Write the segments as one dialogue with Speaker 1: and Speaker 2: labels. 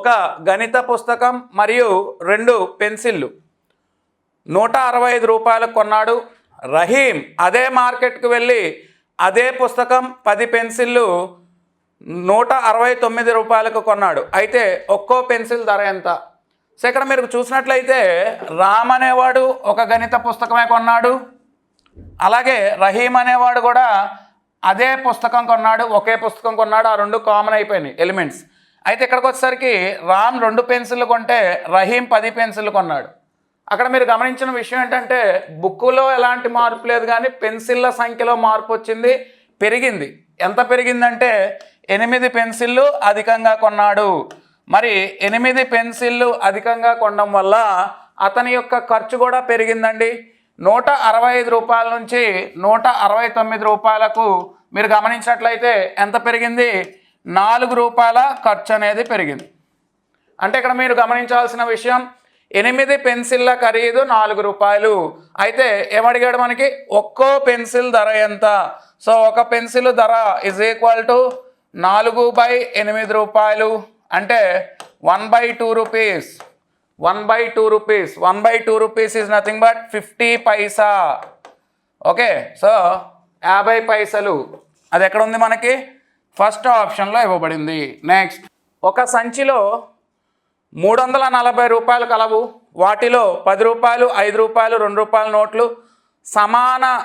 Speaker 1: ఒక గణిత పుస్తకం మరియు రెండు పెన్సిళ్ళు. నూట అరవై ఐదు రూపాయలకు కొన్నాడు. రహీం అదే మార్కెట్కి వెళ్ళి అదే పుస్తకం పది పెన్సిళ్ళు నూట అరవై తొమ్మిది రూపాయలకు కొన్నాడు. అయితే ఒక్కో పెన్సిల్ ధర ఎంత? సో ఇక్కడ మీరు చూసినట్లయితే రామ్ అనేవాడు ఒక గణిత పుస్తకమే కొన్నాడు. అలాగే రహీం అనేవాడు కూడా అదే పుస్తకం కొన్నాడు ఒకే పుస్తకం కొన్నాడు. ఆ రెండు కామన్ అయిపోయినాయి ఎలిమెంట్స్. అయితే ఇక్కడికి వచ్చేసరికి రామ్ రెండు పెన్సిళ్ళు కొంటే రహీం పది పెన్సిళ్ళు కొన్నాడు. అక్కడ మీరు గమనించిన విషయం ఏంటంటే బుక్కులో ఎలాంటి మార్పు లేదు కానీ పెన్సిళ్ళ సంఖ్యలో మార్పు వచ్చింది పెరిగింది. ఎంత పెరిగిందంటే ఎనిమిది పెన్సిళ్ళు అధికంగా కొన్నాడు. మరి ఎనిమిది పెన్సిళ్ళు అధికంగా కొనడం వల్ల అతని యొక్క ఖర్చు కూడా పెరిగిందండి. నూట అరవై ఐదు రూపాయల నుంచి నూట అరవై తొమ్మిది రూపాయలకు మీరు గమనించినట్లయితే ఎంత పెరిగింది? నాలుగు రూపాయల ఖర్చు అనేది పెరిగింది. అంటే ఇక్కడ మీరు గమనించాల్సిన విషయం ఎనిమిది పెన్సిళ్ళ ఖరీదు నాలుగు రూపాయలు. అయితే ఏమడిగాడు మనకి? ఒక్కో పెన్సిల్ ధర ఎంత? సో ఒక పెన్సిల్ ధర ఇజ్ ఈక్వల్ టు నాలుగు బై ఎనిమిది రూపాయలు. అంటే one by two rupees one by two rupees one by two rupees is nothing but fifty paisa okay so యాభై పైసలు. అది ఎక్కడ ఉంది మనకి? ఫస్ట్ ఆప్షన్లో ఇవ్వబడింది. నెక్స్ట్ ఒక సంచిలో మూడు వందల నలభై రూపాయలు కలవు. వాటిలో పది రూపాయలు ఐదు రూపాయలు రెండు రూపాయల నోట్లు సమాన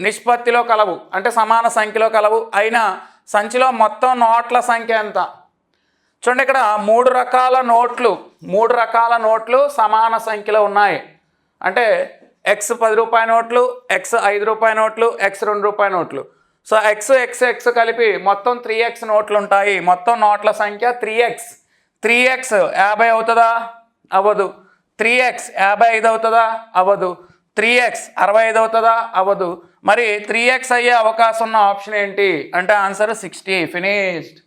Speaker 1: నిష్పత్తిలో కలవు. అంటే సమాన సంఖ్యలో కలవు. అయినా సంచిలో మొత్తం నోట్ల సంఖ్య ఎంత? చూడండి ఇక్కడ మూడు రకాల నోట్లు. మూడు రకాల నోట్లు సమాన సంఖ్యలో ఉన్నాయి. అంటే ఎక్స్ పది రూపాయల నోట్లు ఎక్స్ ఐదు రూపాయల నోట్లు ఎక్స్ రెండు రూపాయల నోట్లు. సో ఎక్స్ ఎక్స్ ఎక్స్ కలిపి మొత్తం త్రీ ఎక్స్ నోట్లు ఉంటాయి మొత్తం నోట్ల సంఖ్య త్రీ ఎక్స్ త్రీ ఎక్స్ యాభై అవుతుందా? అవ్వదు. త్రీ ఎక్స్ యాభై ఐదు అవుతుందా? అవ్వదు. త్రీ ఎక్స్ అరవై ఐదు అవుతుందా? అవ్వదు. మరి త్రీ ఎక్స్ అయ్యే అవకాశం ఉన్న ఆప్షన్ ఏంటి? అంటే ఆన్సర్ సిక్స్టీ ఫినిష్డ్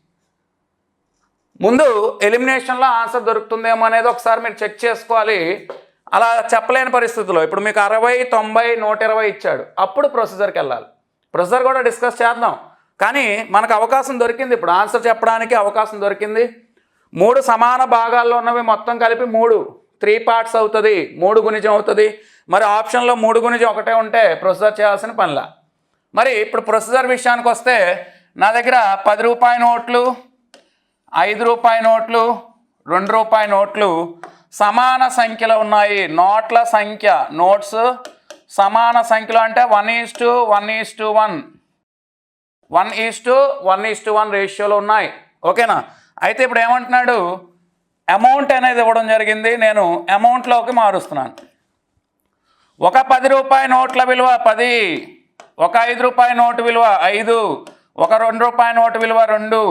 Speaker 1: ముందు ఎలిమినేషన్లో ఆన్సర్ దొరుకుతుందేమో అనేది ఒకసారి మీరు చెక్ చేసుకోవాలి. అలా చెప్పలేని పరిస్థితిలో ఇప్పుడు మీకు అరవై తొంభై నూట ఇరవై ఇచ్చాడు. అప్పుడు ప్రొసీజర్కి వెళ్ళాలి. ప్రొఫెసర్ కూడా డిస్కస్ చేద్దాం. కానీ మనకు అవకాశం దొరికింది ఇప్పుడు. ఆన్సర్ చెప్పడానికి అవకాశం దొరికింది. మూడు సమాన భాగాల్లో ఉన్నవి మొత్తం కలిపి మూడు. త్రీ పార్ట్స్ అవుతుంది. మూడు గుణిజం అవుతుంది. మరి ఆప్షన్లో మూడు గుణిజం ఒకటే ఉంటే ప్రొసీజర్ చేయాల్సిన పనిలా. మరి ఇప్పుడు ప్రొసీజర్ విషయానికి వస్తే నా దగ్గర పది రూపాయ నోట్లు ఐదు రూపాయ నోట్లు రెండు రూపాయ నోట్లు సమాన సంఖ్యలో ఉన్నాయి. నోట్ల సంఖ్య నోట్స్ సమాన సంఖ్యలో అంటే one is to one is to one one is to one is to one రేషియోలో ఉన్నాయి. ఓకేనా? అయితే ఇప్పుడు ఏమంటున్నాడు? అమౌంట్ అనేది ఇవ్వడం జరిగింది. నేను అమౌంట్లోకి మారుస్తున్నాను. ఒక పది రూపాయి నోట్ల విలువ పది ఒక ఐదు రూపాయి నోటు విలువ ఐదు ఒక రెండు రూపాయి నోటు విలువ రెండు.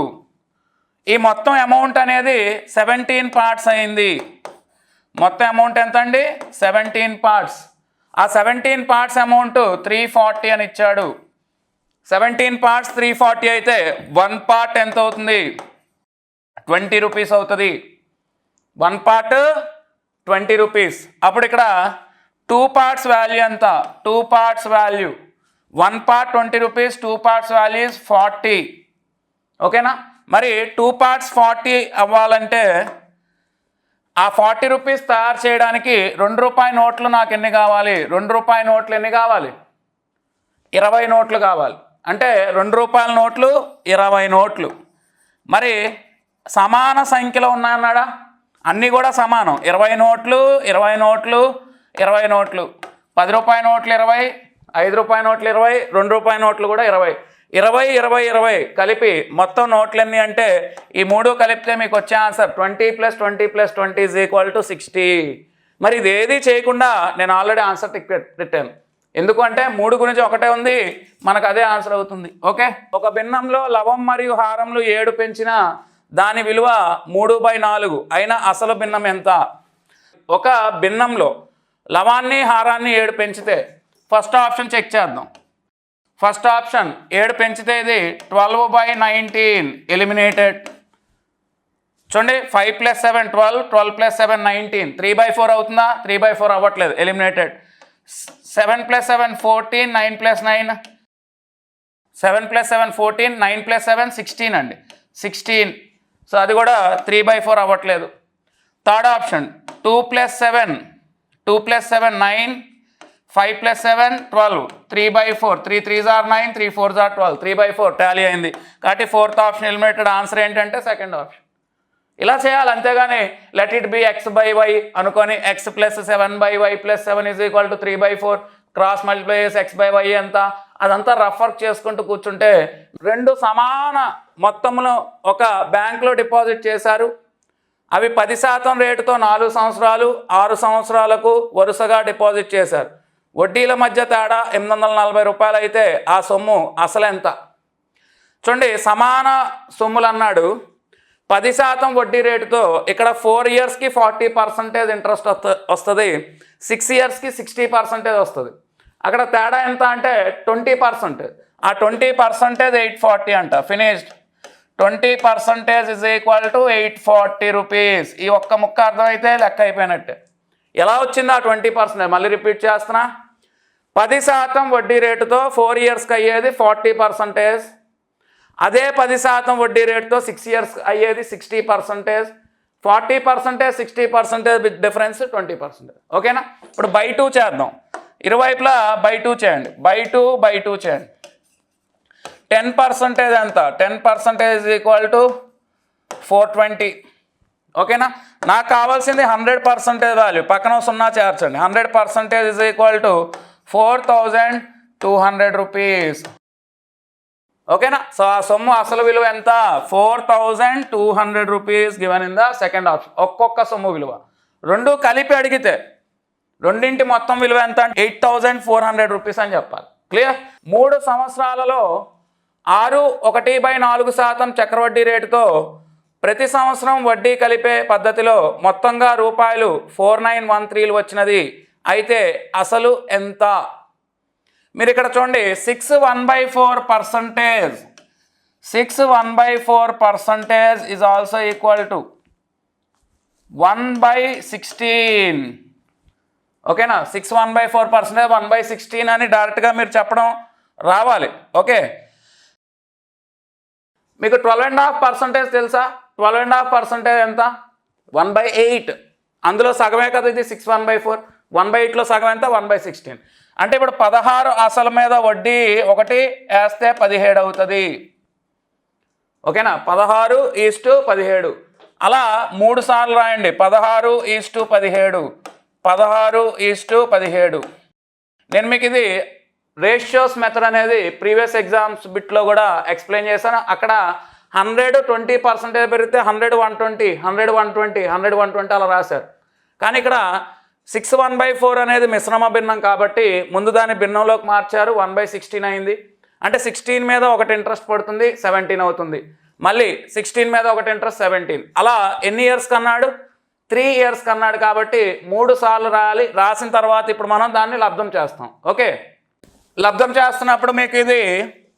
Speaker 1: ఈ మొత్తం అమౌంట్ అనేది సెవెంటీన్ పార్ట్స్ అయింది. మొత్తం అమౌంట్ ఎంత అండి సెవెంటీన్ పార్ట్స్ ఆ seventeen parts amount three forty అని ఇచ్చాడు. సెవెంటీన్ పార్ట్స్ త్రీ ఫార్టీ అయితే వన్ పార్ట్ ఎంత అవుతుంది? ట్వంటీ రూపీస్ అవుతుంది. వన్ పార్ట్ ట్వంటీ రూపీస్ అప్పుడు ఇక్కడ టూ పార్ట్స్ వాల్యూ ఎంత? Two parts value one part twenty rupees two parts value is forty ఓకేనా మరి టూ పార్ట్స్ ఫార్టీ అవ్వాలంటే ఆ ఫార్టీ రూపీస్ తయారు చేయడానికి రెండు రూపాయి నోట్లు నాకు ఎన్ని కావాలి? రెండు రూపాయి నోట్లు ఎన్ని కావాలి? ఇరవై నోట్లు కావాలి. అంటే రెండు రూపాయల నోట్లు ఇరవై నోట్లు. మరి సమాన సంఖ్యలో ఉన్నాయన్నాడా అన్నీ కూడా సమానం. ఇరవై నోట్లు ఇరవై నోట్లు ఇరవై నోట్లు. పది రూపాయి నోట్లు ఇరవై ఐదు రూపాయి నోట్లు ఇరవై రెండు రూపాయి నోట్లు కూడా ఇరవై. ఇరవై ఇరవై ఇరవై కలిపి మొత్తం నోట్లన్నీ ఎన్ని అంటే ఈ మూడు కలిపితే మీకు వచ్చే answer twenty plus twenty plus twenty is equal to sixty. మరి ఇది ఏది చేయకుండా నేను ఆల్రెడీ ఆన్సర్ టిక్ పెట్టాను. ఎందుకంటే మూడు గురించి ఒకటే ఉంది మనకు అదే ఆన్సర్ అవుతుంది. ఓకే? ఒక భిన్నంలో లవం మరియు హారంలు ఏడు పెంచిన దాని విలువ మూడు బై నాలుగు. అయినా అసలు భిన్నం ఎంత? ఒక భిన్నంలో లవాన్ని హారాన్ని ఏడు పెంచితే ఫస్ట్ ఆప్షన్ చెక్ చేద్దాం. ఫస్ట్ ఆప్షన్ ఏడు పెంచితే ఇది ట్వెల్వ్ బై నైన్టీన్ ఎలిమినేటెడ్ చూడండి five plus seven twelve twelve plus seven nineteen three by four అవుతుందా? త్రీ బై ఫోర్ అవ్వట్లేదు. Eliminated seven plus seven fourteen nine plus nine seven plus seven fourteen nine plus seven sixteen అండి. Sixteen so అది కూడా three by four అవ్వట్లేదు. Third option two plus seven two plus seven nine five plus seven twelve. Three by four. Three three jar nine three four jar twelve. Three by four tally అయింది. కాబట్టి fourth option eliminated answer ఏంటంటే second option. ఇలా చేయాలి అంతేగాని let it be x by y అనుకొని x plus seven by y plus seven is equal to three by four. Cross multiply చేసి x by y ఎంత? అదంతా రఫర్ చేసుకుంటూ కూర్చుంటే రెండు సమాన మొత్తంలో ఒక బ్యాంక్లో డిపాజిట్ చేశారు. అవి పది శాతం రేటుతో నాలుగు సంవత్సరాలు ఆరు సంవత్సరాలకు వరుసగా డిపాజిట్ చేశారు. వడ్డీల మధ్య తేడా ఎనిమిది వందల నలభై రూపాయలు అయితే ఆ సొమ్ము అసలెంత? చూడండి సమాన సొమ్ములు అన్నాడు పది శాతం వడ్డీ రేటుతో ఇక్కడ ఫోర్ ఇయర్స్కి ఫార్టీ పర్సెంటేజ్ ఇంట్రెస్ట్ వస్త వస్తుంది. సిక్స్ ఇయర్స్కి సిక్స్టీ పర్సెంటేజ్ వస్తుంది. అక్కడ తేడా ఎంత అంటే ట్వంటీ పర్సెంట్. ఆ ట్వంటీ పర్సెంటేజ్ ఎయిట్ ఫార్టీ అంట finished. Twenty percentage is equal to eight forty rupees. ఈ ఒక్క ముక్క అర్థమైతే లెక్క అయిపోయినట్టే ఎలా వచ్చింది ఆ ట్వంటీ పర్సెంట్? మళ్ళీ రిపీట్ చేస్తున్నా. పది శాతం వడ్డీ రేటుతో ఫోర్ ఇయర్స్కి అయ్యేది ఫార్టీ పర్సంటేజ్. అదే పది శాతం వడ్డీ రేటుతో సిక్స్ ఇయర్స్ అయ్యేది sixty percentage. Forty percentage sixty percentage difference twenty percentage. ఓకేనా? ఇప్పుడు బై టూ చేద్దాం. ఇరువైపులా బై టూ చేయండి. బై టూ బై టూ చేయండి. టెన్ పర్సంటేజ్ ఎంత? Ten percentage equal to four twenty. ఓకేనా? నాకు కావాల్సింది హండ్రెడ్ పర్సంటేజ్ వాల్యూ. పక్కన సున్నా చేర్చండి hundred percentage is equal to four thousand two hundred rupees. ఓకేనా? సో ఆ సొమ్ము అసలు విలువ ఎంత? Four thousand two hundred rupees given in the second option. ఒక్కొక్క సొమ్ము విలువ. రెండు కలిపి అడిగితే రెండింటి మొత్తం విలువ ఎంత అంటే eight thousand four hundred rupees అని చెప్పాలి. క్లియర్? మూడు సంవత్సరాలలో ఆరు ఒకటి బై నాలుగు శాతం చక్రవడ్డీ రేటుతో ప్రతి సంవత్సరం వడ్డీ కలిపే పద్ధతిలో మొత్తంగా రూపాయలు ఫోర్ నైన్ వన్ త్రీలు వచ్చినది. అయితే అసలు ఎంత? మీరు ఇక్కడ చూడండి six one by four percentage. Six one by four percentage is also equal to one by sixteen ఓకేనా? Six one by four percentage one by sixteen అని డైరెక్ట్గా మీరు చెప్పడం రావాలి. ఓకే? మీకు ట్వెల్వ్ అండ్ హాఫ్ పర్సంటేజ్ తెలుసా? ట్వెల్వ్ అండ్ హాఫ్ పర్సంటేజ్ ఎంత? One by eight అందులో సగమే కదా ఇది? Six one by four one by ఎయిట్లో సగం ఎంత? వన్ బై సిక్స్టీన్ అంటే ఇప్పుడు పదహారు అసలు మీద వడ్డీ ఒకటి వేస్తే పదిహేడు అవుతుంది. ఓకేనా? పదహారు ఈస్టు పదిహేడు. అలా మూడు సార్లు రాయండి. పదహారు ఈస్టు పదిహేడు. పదహారు ఈస్టు పదిహేడు. నేను మీకు ఇది రేషియోస్ మెథడ్ అనేది ప్రీవియస్ ఎగ్జామ్స్ బిట్లో కూడా ఎక్స్ప్లెయిన్ చేశాను. అక్కడ హండ్రెడ్ ట్వంటీ పర్సెంటేజ్ పెరిగితే hundred one twenty hundred one twenty hundred one twenty అలా రాశారు. కానీ ఇక్కడ సిక్స్ వన్ బై ఫోర్ అనేది మిశ్రమ భిన్నం కాబట్టి ముందు దాన్ని భిన్నంలోకి మార్చారు వన్ బై సిక్స్టీన్ అయింది. అంటే సిక్స్టీన్ మీద ఒకటి ఇంట్రెస్ట్ పడుతుంది సెవెంటీన్ అవుతుంది. మళ్ళీ సిక్స్టీన్ మీద ఒకటి ఇంట్రెస్ట్ సెవెంటీన్. అలా ఎన్ని ఇయర్స్ కన్నాడు? త్రీ ఇయర్స్ కన్నాడు కాబట్టి మూడు సార్లు రాయాలి. రాసిన తర్వాత ఇప్పుడు మనం దాన్ని లబ్ధం చేస్తాం. ఓకే? లబ్ధం చేస్తున్నప్పుడు మీకు ఇది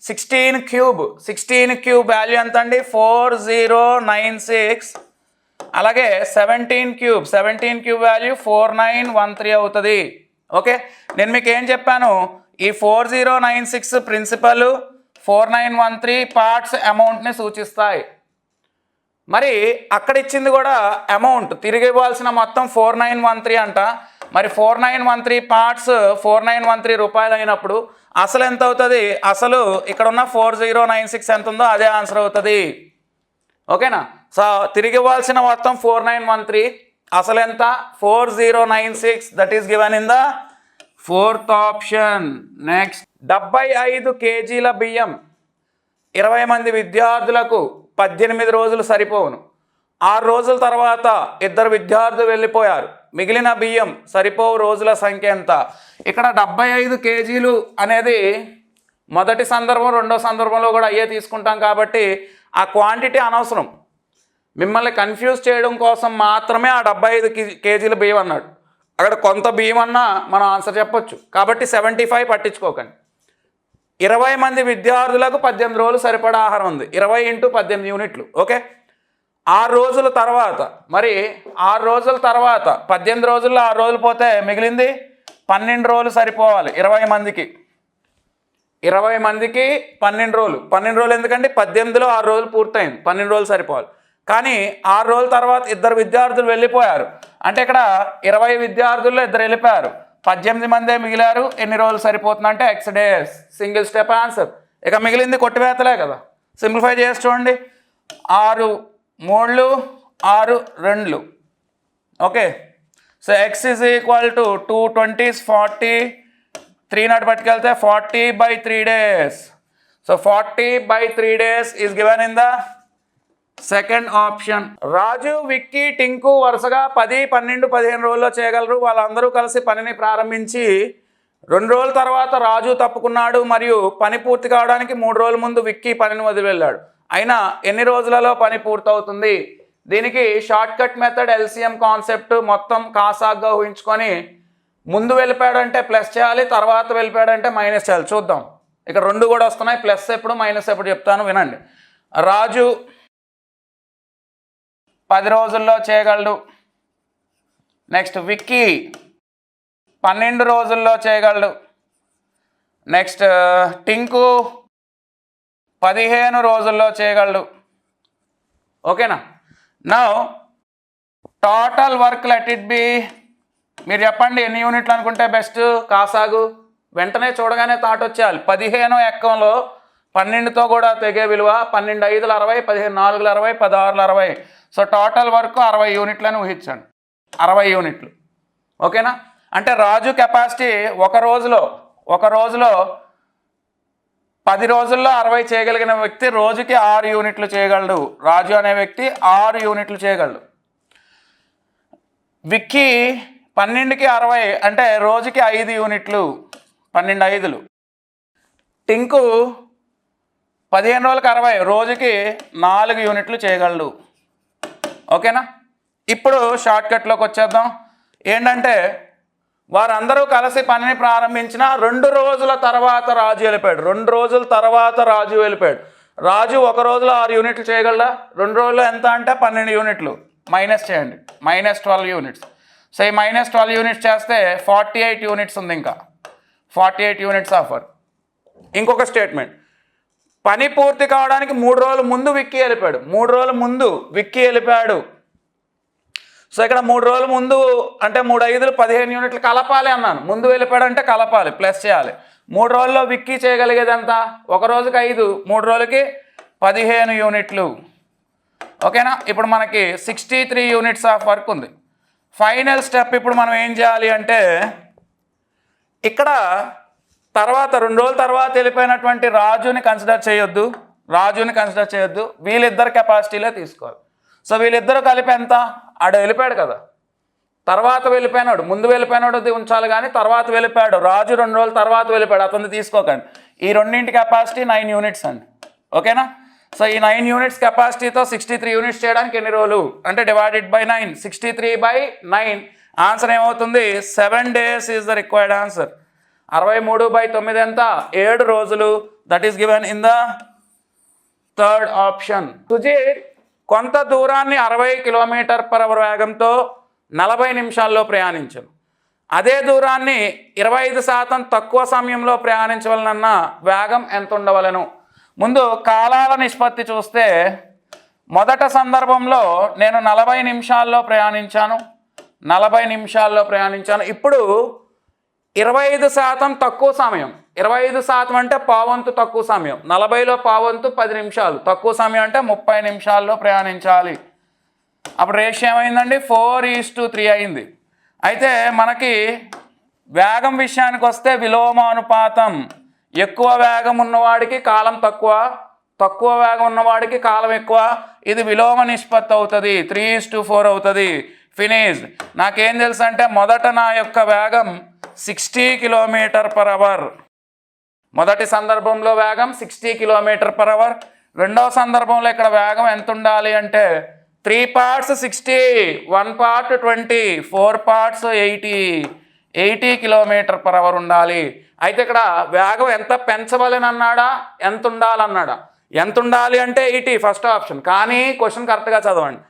Speaker 1: sixteen cube sixteen cube value ఎంత అండి ఫోర్ జీరో నైన్ సిక్స్ అలాగే seventeen cube seventeen cube value four nine one three అవుతుంది. ఓకే నేను మీకు ఏం చెప్పాను? ఈ four zero nine six principal four nine one three parts అమౌంట్ని సూచిస్తాయి. మరి అక్కడ ఇచ్చింది కూడా అమౌంట్ తిరిగి ఇవ్వాల్సిన మొత్తం ఫోర్ నైన్ వన్ త్రీ అంట. మరి four nine one three parts four nine one three రూపాయలు అయినప్పుడు అసలు ఎంత అవుతుంది? అసలు ఇక్కడ ఉన్న ఫోర్ జీరో నైన్ సిక్స్ ఎంత ఉందో అదే ఆన్సర్ అవుతుంది. ఓకేనా? సో తిరిగి ఇవ్వాల్సిన మొత్తం ఫోర్ నైన్ వన్ త్రీ. అసలు ఎంత? Four zero nine six. That is given in the fourth option next డెబ్బై ఐదు కేజీల బియ్యం. ఇరవై మంది విద్యార్థులకు పద్దెనిమిది రోజులు సరిపోవును. ఆరు రోజుల తర్వాత ఇద్దరు విద్యార్థులు వెళ్ళిపోయారు. మిగిలిన బియ్యం సరిపోవు రోజుల సంఖ్య ఎంత? ఇక్కడ డెబ్బై ఐదు కేజీలు అనేది మొదటి సందర్భం రెండో సందర్భంలో కూడా అయ్యే తీసుకుంటాం కాబట్టి ఆ క్వాంటిటీ అనవసరం. మిమ్మల్ని కన్ఫ్యూజ్ చేయడం కోసం మాత్రమే ఆ డెబ్బై ఐదు కేజీల బియ్యం అన్నాడు. అక్కడ కొంత బియ్యం అన్నా మనం ఆన్సర్ చెప్పొచ్చు. కాబట్టి సెవెంటీ ఫైవ్ పట్టించుకోకండి. ఇరవై మంది విద్యార్థులకు పద్దెనిమిది రోజులు సరిపడా ఆహారం ఉంది. ఇరవై ఇంటూ పద్దెనిమిది యూనిట్లు ఓకే? ఆరు రోజుల తర్వాత మరి ఆరు రోజుల తర్వాత పద్దెనిమిది రోజుల్లో ఆరు రోజులు పోతే మిగిలింది? పన్నెండు రోజులు సరిపోవాలి ఇరవై మందికి. ఇరవై మందికి పన్నెండు రోజులు. పన్నెండు రోజులు ఎందుకంటే పద్దెనిమిదిలో ఆరు రోజులు పూర్తయింది. పన్నెండు రోజులు సరిపోవాలి. కానీ ఆరు రోజుల తర్వాత ఇద్దరు విద్యార్థులు వెళ్ళిపోయారు. అంటే ఇక్కడ ఇరవై విద్యార్థుల్లో ఇద్దరు వెళ్ళిపోయారు. పద్దెనిమిది మందే మిగిలారు. ఎన్ని రోజులు సరిపోతుందంటే x days single step answer. ఇక మిగిలింది కొట్టివేతలే కదా. సింప్లిఫై చేసి చూడండి. ఆరు మూళ్ళు ఆరు రెండ్లు. Okay. So x is equal to two twenties forty three not పట్టుకెళ్తే forty by three days so forty by three days is given in the second option Raju Vicky Tinku వరుసగా పది పన్నెండు పదిహేను రోజుల్లో చేయగలరు. వాళ్ళందరూ కలిసి పనిని ప్రారంభించి రెండు రోజుల తర్వాత రాజు తప్పుకున్నాడు మరియు పని పూర్తి కావడానికి మూడు రోజుల ముందు విక్కీ పనిని వదిలి వెళ్ళాడు. అయినా ఎన్ని రోజులలో పని పూర్తవుతుంది? దీనికి షార్ట్కట్ మెథడ్ ఎల్సిఎం కాన్సెప్ట్ మొత్తం కాసాగ్గా ఊహించుకొని ముందు వెళ్ళిపోయాడంటే ప్లస్ చేయాలి తర్వాత వెళ్ళిపోయాడంటే మైనస్ చేయాలి. చూద్దాం. ఇక్కడ రెండు కూడా వస్తున్నాయి. ప్లస్ ఎప్పుడు మైనస్ ఎప్పుడు చెప్తాను వినండి. రాజు పది రోజుల్లో చేయగలడు. నెక్స్ట్ విక్కీ పన్నెండు రోజుల్లో చేయగలడు. నెక్స్ట్ టింకు పదిహేను రోజుల్లో చేయగలడు. ఓకేనా? నా total work let it be మీరు చెప్పండి ఎన్ని యూనిట్లు అనుకుంటే బెస్ట్ కాసాగు. వెంటనే చూడగానే థాట్ వచ్చేయాలి. పదిహేను ఎక్కంలో పన్నెండుతో కూడా తెగే విలువ పన్నెండు ఐదుల అరవై పదిహేను నాలుగుల అరవై పదహారుల అరవై. సో టోటల్ వర్క్ అరవై యూనిట్లని ఊహించండి. అరవై యూనిట్లు. ఓకేనా? అంటే రాజు కెపాసిటీ ఒక రోజులో ఒక రోజులో పది రోజుల్లో అరవై చేయగలిగిన వ్యక్తి రోజుకి ఆరు యూనిట్లు చేయగలడు. రాజు అనే వ్యక్తి ఆరు యూనిట్లు చేయగలడు. విక్కీ పన్నెండుకి అరవై అంటే రోజుకి ఐదు యూనిట్లు పన్నెండు ఐదులు. టింకు పదిహేను రోజులకు అరవై రోజుకి నాలుగు యూనిట్లు చేయగలడు. ఓకేనా? ఇప్పుడు షార్ట్కట్లోకి వచ్చేద్దాం. ఏంటంటే వారందరూ కలిసి పనిని ప్రారంభించిన రెండు రోజుల తర్వాత రాజు వెళ్ళిపోయాడు. రెండు రోజుల తర్వాత రాజు వెళ్ళిపోయాడు. రాజు ఒక రోజులో ఆరు యూనిట్లు చేయగలరా రెండు రోజుల్లో ఎంత అంటే పన్నెండు యూనిట్లు. మైనస్ చేయండి. Minus twelve units. సో ఈ మైనస్ ట్వెల్వ్ యూనిట్స్ చేస్తే ఫార్టీ ఎయిట్ యూనిట్స్ ఉంది ఇంకా. Forty eight units offer. ఇంకొక స్టేట్మెంట్. పని పూర్తి కావడానికి మూడు రోజుల ముందు విక్కి వెళ్ళిపోయాడు. మూడు రోజుల ముందు విక్కీ వెళ్ళిపోయాడు. సో ఇక్కడ మూడు రోజుల ముందు అంటే మూడు ఐదులు పదిహేను యూనిట్లు కలపాలి అన్నాను. ముందు వెళ్ళిపోయాడంటే కలపాలి ప్లస్ చేయాలి. మూడు రోజుల్లో విక్కీ చేయగలిగేది ఎంత ఒక రోజుకి ఐదు మూడు రోజులకి పదిహేను యూనిట్లు. ఓకేనా? ఇప్పుడు మనకి sixty three units of work ఉంది. ఫైనల్ స్టెప్ ఇప్పుడు మనం ఏం చేయాలి అంటే ఇక్కడ తర్వాత రెండు రోజుల తర్వాత వెళ్ళిపోయినటువంటి రాజుని కన్సిడర్ చేయొద్దు. రాజుని కన్సిడర్ చేయొద్దు. వీళ్ళిద్దరు కెపాసిటీలే తీసుకోవాలి. సో వీళ్ళిద్దరు కలిపి ఎంత? ఆడ వెళ్ళిపోయాడు కదా. తర్వాత వెళ్ళిపోయినాడు. ముందు వెళ్ళిపోయినాడు అది ఉంచాలి కానీ తర్వాత వెళ్ళిపోయాడు. రాజు రెండు రోజుల తర్వాత వెళ్ళిపోయాడు. అతన్ని తీసుకోకండి. ఈ రెండింటి కెపాసిటీ నైన్ యూనిట్స్ అండి. ఓకేనా? సో ఈ నైన్ యూనిట్స్ కెపాసిటీతో సిక్స్టీ త్రీ యూనిట్స్ చేయడానికి ఎన్ని రోజులు? అంటే divided by nine sixty three by nine answer ఏమవుతుంది? Seven days is the required answer అరవై మూడు బై తొమ్మిది ఎంత? ఏడు రోజులు. That is given in the third option Sujith కొంత దూరాన్ని అరవై కిలోమీటర్ పర్ అవర్ వేగంతో నలభై నిమిషాల్లో ప్రయాణించను. అదే దూరాన్ని ఇరవై ఐదు శాతం తక్కువ సమయంలో ప్రయాణించవలనన్న వేగం ఎంత ఉండవలను ముందు కాలాల నిష్పత్తి చూస్తే మొదట సందర్భంలో నేను నలభై నిమిషాల్లో ప్రయాణించాను నలభై నిమిషాల్లో ప్రయాణించాను. ఇప్పుడు ఇరవై ఐదు శాతం తక్కువ సమయం. ఇరవై ఐదు శాతం అంటే పావంతు తక్కువ సమయం. నలభైలో పావంతు పది నిమిషాలు. తక్కువ సమయం అంటే ముప్పై నిమిషాల్లో ప్రయాణించాలి. అప్పుడు రేషియో ఏమైందండి? ఫోర్ ఈస్ టు త్రీ అయింది. అయితే మనకి వేగం విషయానికి వస్తే విలోమానుపాతం. ఎక్కువ వేగం ఉన్నవాడికి కాలం తక్కువ. తక్కువ వేగం ఉన్నవాడికి కాలం ఎక్కువ. ఇది విలోమ నిష్పత్తి అవుతుంది. త్రీ ఈస్ టు ఫోర్ అవుతుంది. ఫినిష్. నాకేం తెలుసు అంటే మొదట నా యొక్క వేగం సిక్స్టీ కిలోమీటర్ పర్ అవర్. మొదటి సందర్భంలో వేగం సిక్స్టీ కిలోమీటర్ పర్ అవర్ రెండవ సందర్భంలో ఇక్కడ వేగం ఎంత ఉండాలి అంటే three parts sixty one part twenty four parts eighty eighty kilometre per hour ఉండాలి. అయితే ఇక్కడ వేగం ఎంత పెంచవలని అన్నాడా ఎంత ఉండాలన్నాడా ఎంత ఉండాలి అంటే ఎయిటీ ఫస్ట్ ఆప్షన్ కానీ క్వశ్చన్ కరెక్ట్గా చదవండి.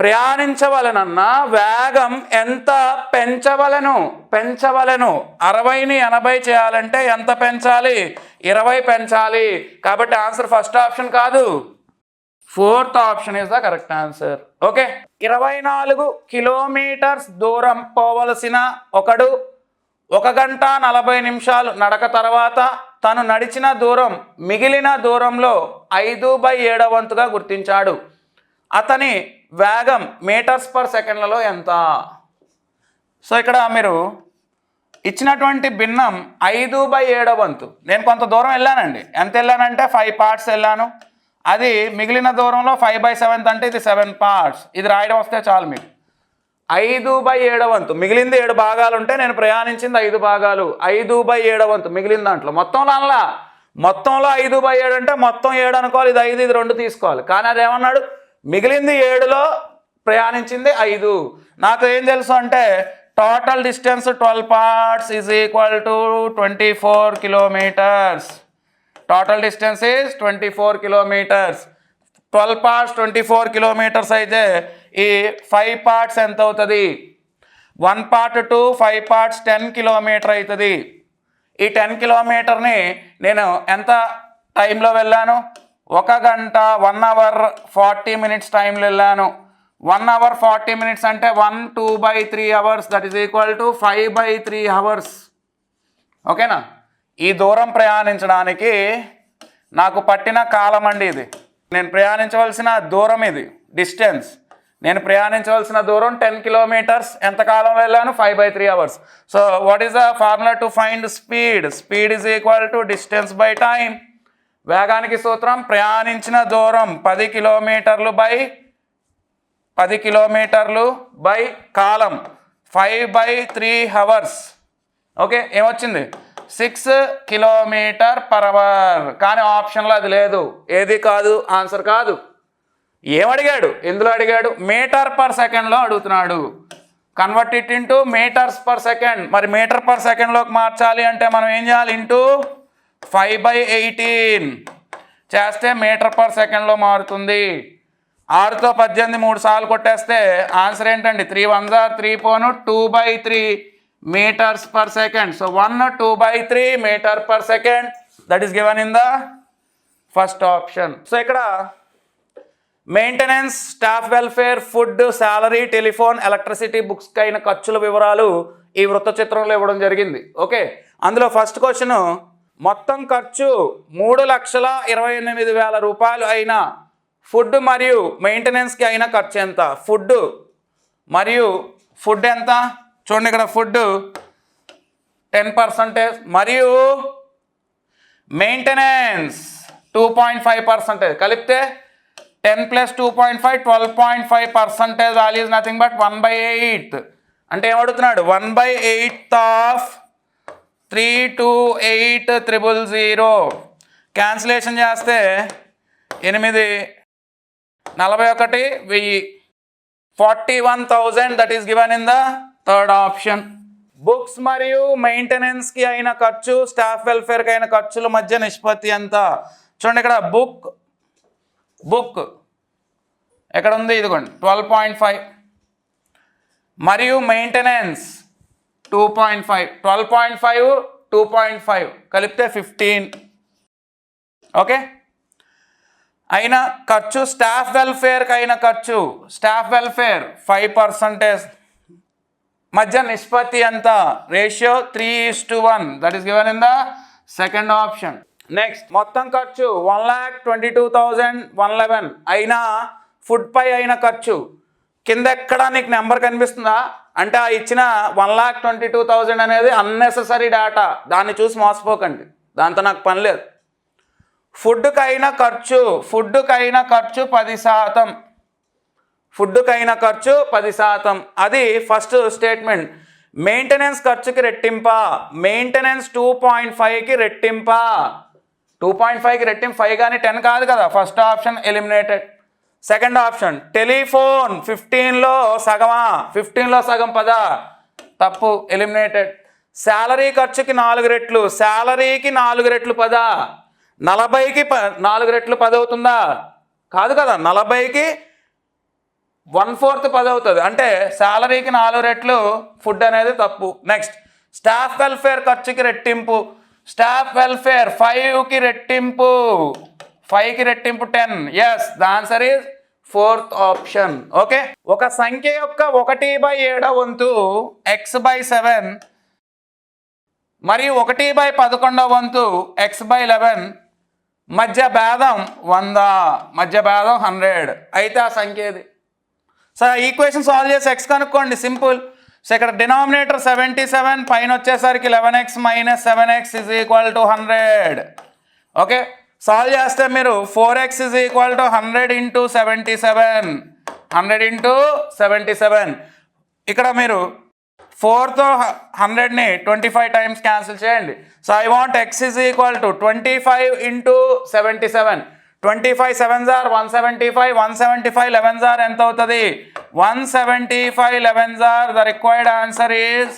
Speaker 1: ప్రయాణించవలనన్న వేగం ఎంత పెంచవలను? పెంచవలను. అరవైని ఎనభై చేయాలంటే ఎంత పెంచాలి? ఇరవై పెంచాలి. కాబట్టి ఆన్సర్ ఫస్ట్ ఆప్షన్ కాదు. Fourth option is the correct answer okay? ఇరవై నాలుగు కిలోమీటర్స్ దూరం పోవలసిన ఒకడు ఒక గంట నలభై నిమిషాలు నడక తర్వాత తను నడిచిన దూరం మిగిలిన దూరంలో ఐదు బై ఏడవంతుగా గుర్తించాడు. అతని వేగం మీటర్స్ పర్ సెకండ్లలో ఎంత? సో ఇక్కడ మీరు ఇచ్చినటువంటి భిన్నం ఐదు బై ఏడవ వంతు. నేను కొంత దూరం వెళ్ళానండి. ఎంత వెళ్ళానంటే ఫైవ్ పార్ట్స్ వెళ్ళాను. అది మిగిలిన దూరంలో ఫైవ్ బై సెవెంత్ అంటే ఇది సెవెన్ పార్ట్స్ ఇది రాయడం వస్తే చాలు మీకు. ఐదు బై ఏడవంతు మిగిలింది ఏడు భాగాలు ఉంటే నేను ప్రయాణించింది ఐదు భాగాలు. ఐదు బై ఏడవంతు మిగిలిన దాంట్లో. మొత్తంలో అనలా మొత్తంలో ఐదు బై ఏడు అంటే మొత్తం ఏడు అనుకోవాలి. ఇది ఐదు ఇది రెండు తీసుకోవాలి. కానీ అది ఏమన్నాడు మిగిలింది ఏడులో ప్రయాణించింది ఐదు. నాకు ఏం తెలుసు అంటే total distance twelve parts is equal to twenty four kilometres total distance is twenty four kilometres twelve parts twenty four kilometres అయితే ఈ ఫైవ్ పార్ట్స్ ఎంత అవుతుంది? One part two five parts ten kilometre అవుతుంది. ఈ టెన్ కిలోమీటర్ని నేను ఎంత టైంలో వెళ్ళాను? ఒక గంట వన్ అవర్ ఫార్టీ మినిట్స్ టైంలో వెళ్ళాను. వన్ అవర్ ఫార్టీ మినిట్స్ అంటే one two by three hours that is equal to five by three hours ఓకేనా ఈ దూరం ప్రయాణించడానికి నాకు పట్టిన కాలం అండి ఇది. నేను ప్రయాణించవలసిన దూరం ఇది డిస్టెన్స్ నేను ప్రయాణించవలసిన దూరం టెన్ కిలోమీటర్స్ ఎంత కాలంలో వెళ్ళాను? Five by three hours so what is the formula to find speed speed is equal to distance by time వేగానికి సూత్రం ప్రయాణించిన దూరం పది కిలోమీటర్లు బై పది కిలోమీటర్లు by column five by three hours okay ఏమొచ్చింది? సిక్స్ కిలోమీటర్ పర్ అవర్ కానీ ఆప్షన్లో అది లేదు. ఏది కాదు? ఆన్సర్ కాదు. ఏమడిగాడు? ఎందులో అడిగాడు? మీటర్ పర్ సెకండ్లో అడుగుతున్నాడు. Convert it into metres per second మరి మీటర్ పర్ సెకండ్లోకి మార్చాలి అంటే మనం ఏం చేయాలి? Into five by eighteen. చేస్తే మీటర్ పర్ సెకండ్లో మారుతుంది. ఆరుతో పద్దెనిమిది మూడు సార్లు కొట్టేస్తే ఆన్సర్ ఏంటండి? త్రీ వన్ జార్ three phone two by three metres per second. So one two by three metre per second. That is given in the first option so ఇక్కడ maintenance staff welfare food salary telephone electricity బుక్స్కి అయిన ఖర్చుల వివరాలు ఈ వృత్త చిత్రంలో ఇవ్వడం జరిగింది. ఓకే అందులో ఫస్ట్ క్వశ్చన్ మొత్తం ఖర్చు మూడు లక్షల ఇరవై ఎనిమిది వేల రూపాయలు అయిన ఫుడ్ మరియు మెయింటెనెన్స్కి అయిన ఖర్చు ఎంత? ఫుడ్ మరియు ఫుడ్ ఎంత? చూడండి ఇక్కడ ఫుడ్ టెన్ పర్సంటేజ్. మరియు maintenance two point five percentage. కలిపితే ten plus two point five twelve point five percentage values nothing but one by eight. అంటే ఏమడుగుతున్నాడు one by eighth of three two eight triple zero. Cancellation చేస్తే ఎనిమిది నలభై ఒకటి వెయ్యి. Forty one thousand that is given in the third option books మరియు మెయింటెనెన్స్కి అయిన ఖర్చు స్టాఫ్ వెల్ఫేర్కి అయిన ఖర్చుల మధ్య నిష్పత్తి ఎంత? చూడండి ఇక్కడ బుక్ బుక్ ఎక్కడ ఉంది? ఇదిగోండి ట్వెల్వ్ పాయింట్ ఫైవ్ మరియు maintenance two point five twelve point five two point five కలిపితే ఫిఫ్టీన్ ఓకే అయిన ఖర్చు స్టాఫ్ వెల్ఫేర్కి అయిన ఖర్చు. స్టాఫ్ వెల్ఫేర్ ఫైవ్ పర్సంటేజ్ మధ్య నిష్పత్తి ఎంత? Ratio three is to one that is given in the second option next మొత్తం ఖర్చు one lakh twenty two thousand one eleven అయినా ఫుడ్ పై అయిన ఖర్చు. కింద ఎక్కడ నీకు నెంబర్ కనిపిస్తుందా? అంటే ఆ ఇచ్చిన one lakh twenty two thousand అనేది అన్నెసరీ డేటా దాన్ని చూసి మోసపోకండి. దాంతో నాకు పని లేదు. ఫుడ్కైనా ఖర్చు ఫుడ్కైనా ఖర్చు పది శాతం. ఫుడ్కైనా ఖర్చు పది శాతం. అది ఫస్ట్ స్టేట్మెంట్ మెయింటెనెన్స్ ఖర్చుకి రెట్టింప? మెయింటెనెన్స్ టూ పాయింట్ ఫైవ్కి రెట్టింప? టూ పాయింట్ ఫైవ్కి రెట్టింపు ఫైవ్ కానీ టెన్ కాదు కదా. First option eliminated second option telephone ఫిఫ్టీన్లో సగమా? ఫిఫ్టీన్లో సగం పదా? తప్పు ఎలిమినేటెడ్ శాలరీ ఖర్చుకి నాలుగు రెట్లు. శాలరీకి నాలుగు రెట్లు పదా? నలభైకి ప నాలుగు రెట్లు పది అవుతుందా కాదు కదా నలభైకి వన్ ఫోర్త్ పది అవుతుంది అంటే శాలరీకి నాలుగు రెట్లు ఫుడ్ అనేది తప్పు. నెక్స్ట్ స్టాఫ్ వెల్ఫేర్ ఖర్చుకి రెట్టింపు. స్టాఫ్ వెల్ఫేర్ ఫైవ్కి రెట్టింపు. ఫైవ్కి రెట్టింపు ten. Yes the answer is fourth option okay ఒక సంఖ్య యొక్క ఒకటి బై ఏడవ వంతు? X by seven. మరియు ఒకటి బై పదకొండవ వంతు? X by eleven. మధ్య భేదం వంద. మధ్య భేదం హండ్రెడ్. అయితే ఆ సంఖ్య ఏది? సో ఈక్వేషన్ సాల్వ్ చేసి ఎక్స్ కనుక్కోండి. సింపుల్ సో ఇక్కడ డినామినేటర్ సెవెంటీ సెవెన్ పైన వచ్చేసరికి eleven x minus seven x equal to hundred okay solve చేస్తే మీరు four x is equal to hundred into seventy seven. Hundred into seventy seven. ఇక్కడ మీరు ఫోర్తో హండ్రెడ్ని ట్వంటీ ఫైవ్ టైమ్స్ క్యాన్సిల్ చేయండి. So I want x is equal to twenty five into seventy seven. Twenty five seven jar one seventy five one seventy five eleven jar ఎంత అవుతుంది? One seventy five eleven jar the required answer is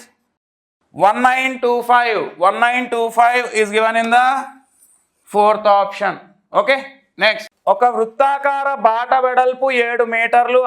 Speaker 1: one nine two five. One nine two five is given in the fourth option. Okay next. ఒక వృత్తాకార బాట వెడల్పు ఏడు మీటర్లు